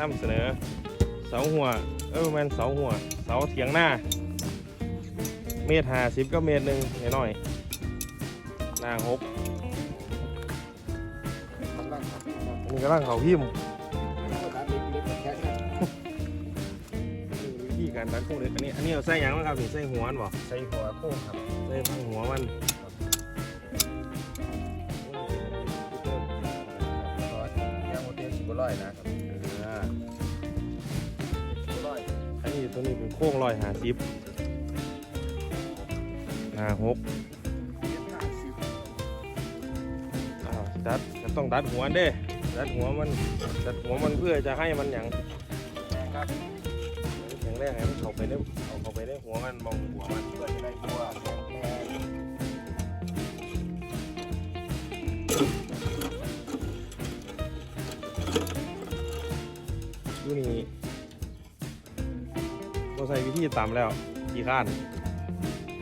นำเสนอเสาหัว เออแมนเสาหัว เสาเถียงหน้า เมตรห้าสิบก็เมตรหนึ่งหน่อยๆหน้าหกอันนี้กำลังเขาพิมพ์วิธีการดันโค้งเล็กอันนี้อันนี้เราใส่หยังบ้างครับนี่ใส่หัวมันบ่ใส่หัวโค้งครับใส่หัวมันซอสย่างโมเตลสิบร้อยนะครับ อันนี้ตัวนี้เป็นโค้งลอยหาสิบหน้าหกดัดมันต้องดัดหัวเด้ดัดหัวมันดัดหัวมันเพื่อจะให้มันอย่างอย่างแรกให้มันเข้าไปในเอาเข้าไปในหัวมันมองหัวมันเพื่อจะได้ตัวดูนี่ ใส่วิธีต่ำแล้วกี่ข้าน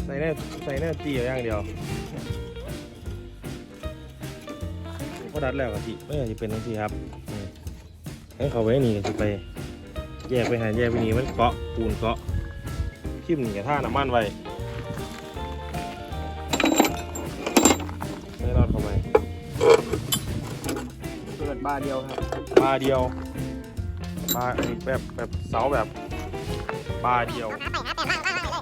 ใส่แน่ใส่แน่ตีอย่างเดียวก็ดัดแล้วกะทิไม่อยากจะเป็นทั้งทีครับนี่ให้เขาไว้นี่ก็จะไป แยกไปหาแยกไปนี่มันเกาะปูนเกาะทิ่มนี่กับท่าน้ำมันไว้ไม่รอดเข้าไปเกิดบาเดียวครับบาเดียวบาไอ้แบบแบบเสาแบบ บาเดียวเล็กกว่าเร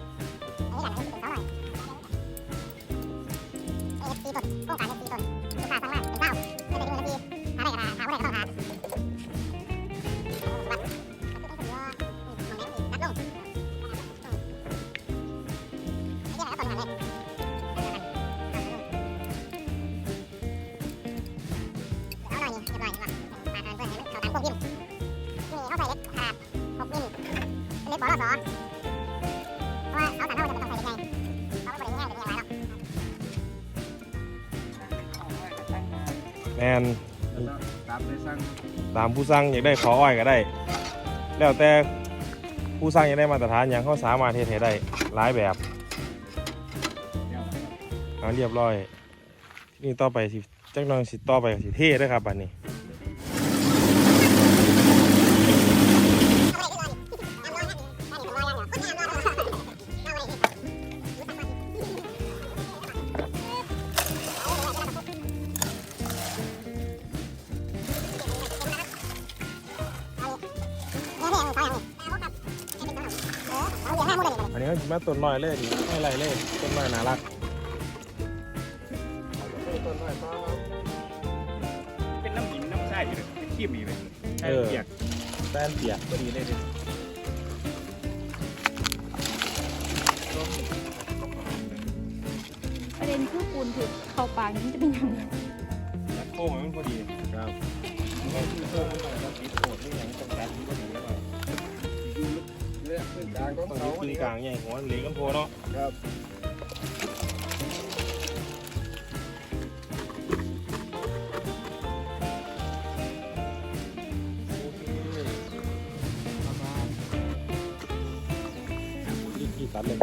าสอเพราะว่าเอาแต่เท่าจะต้องใส่ยังไงเราไม่ได้ง่ายหรือยังไงหรอกแมนตามเลยสั่งตามผู้สร้างอยากได้ขออ้อยก็ได้ แล้วแต่ผู้สร้างอยากได้มาตรฐานอย่างเขาสามารถเทศให้ได้หลายแบบเดียวครับเอาเรียบร้อย นี่ต่อไปสิจักหน้อยสิต่อไปก็สิเทเด้วยครับบัดนี้อัน นี้เขาสิมาต้นน้อยเลยดิไม่ไรเลยต้นน้อยน่ารักต้นไม้ต้นเป็นน้ำหินน้ำทรายอยู่เลยเป็นขี้มีเลยใช่เออเปียกแป้นเปียกพอดีเลยดิประเด็นคือปูนถึกเข้าปากนี่จะเป็นยังไงโค้งมันพอดีครับเราคือโค้งมันต้องปิดโคตรนี่อย่างต้องรัดมันพอดีแล้ว เลือกขึ้นกลางของต้องเขายึดกึ่งกลางใหญ่หัวเหล็กกันโพเนาะครับยี่กี่สันเลย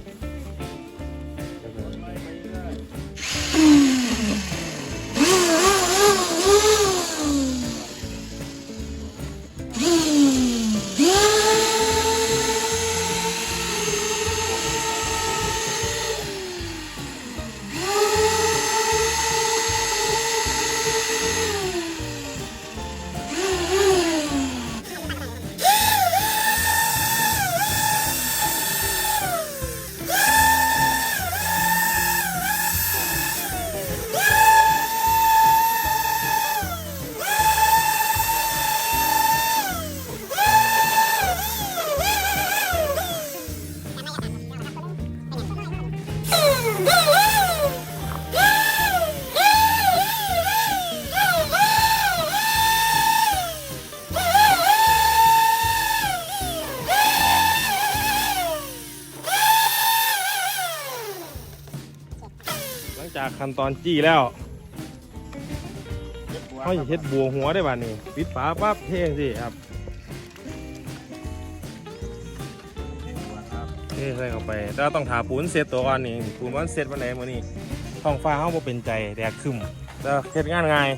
ลังจากขั้นตอนจี้แล้วเขาจะเฮ็ดบัวหัวได้บ้านี้ปิดฝาปั๊บเท่งสิครับเทใส่เข้าไปแล้วต้องถาปูนเสร็จตัวก่อนนี่ปูนมันเสร็จวันไหนมื้อนี้ท้องฟ้าเฮาบ่เป็นใจแดดครึมแล้วเฮ็ดงานง่าย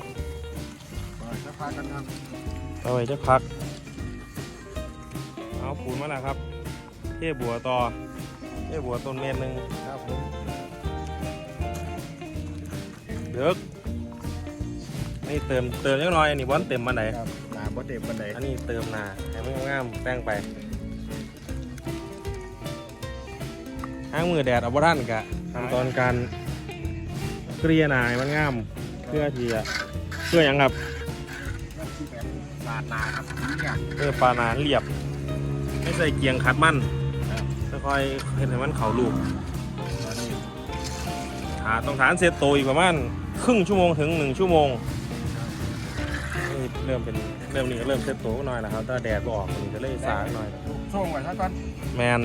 จะพากันทเอาไว้จะพักเอาปูนมาแล้วครับเทบัวต่อเทบัวต้นเมตรหนึ่งครับผม เดือกนี่เติมเติมยังน้อยอันนี้บอลเต็มมาไหนครับหนาบ่เต็มบันไดอันนี้เติมหนาให้มันงามๆแต่งไปห้างมือแดดเอาบ่ทันกะขั้นตอนการเกลี่ยหนาให้มันงามเพื่อที่จะเพื่อหยังครับลาดนาครับนี่ไงเพื่อปลาหนาเรียบ ไม่ใส่เกียงขัดมันค่อยๆเห็นให้มันเข่าลูกตอนนี้หาต้องฐานเซตโตวอีกประมาณ ครึ่งชั่วโมงถึงหนึ่งชั่วโมงนี่เริ่มเป็นเริ่มนี่ก็เริ่มเซตโตวหน่อยแล้วครับถ้าแดดบ่ออกมันก็เลยสาหน่อย ช่วงไว้ซะก่อนแมน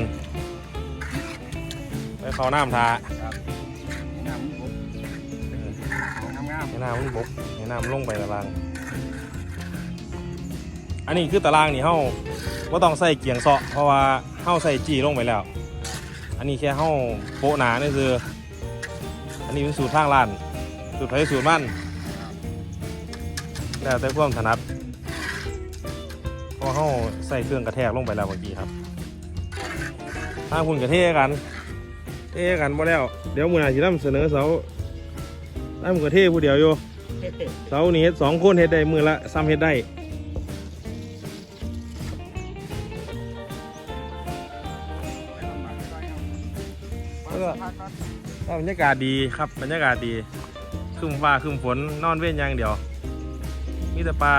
ไปเขาน้ำทาน้ำผมงามให้น้ำมันบกให้น้ำมันลงไปตาราง อันนี้คือตารางนี่เฮาว่าต้องใส่เกียงเซาะเพราะว่าเฮาใส่จีลงไปแล้ว อันนี้แค่เฮาโปะหนานี่คือ อันนี้เป็นสูตรทางร้าน สูตรไทยสูตรมันแล้วแต่ความถนัดพราะว่าใส่เครื่องกระแทกลงไปแล้วเมื่อกี้ครับถ้าคุณกระเทกัน เทกันบ่แล้ว เดี๋ยวมือหน้าสินำเสนอเสาได้มือกระเทผู้เดียวอยู่เสานี่เฮ็ดสองคนเฮ็ดได้มือละซ้ำเฮ็ดได้ก็บรรยากาศดีครับบรรยากาศดี ครึ้นฟ้าครึ้นฝนนอนเว้นอย่างเดียวมีแต่ปลา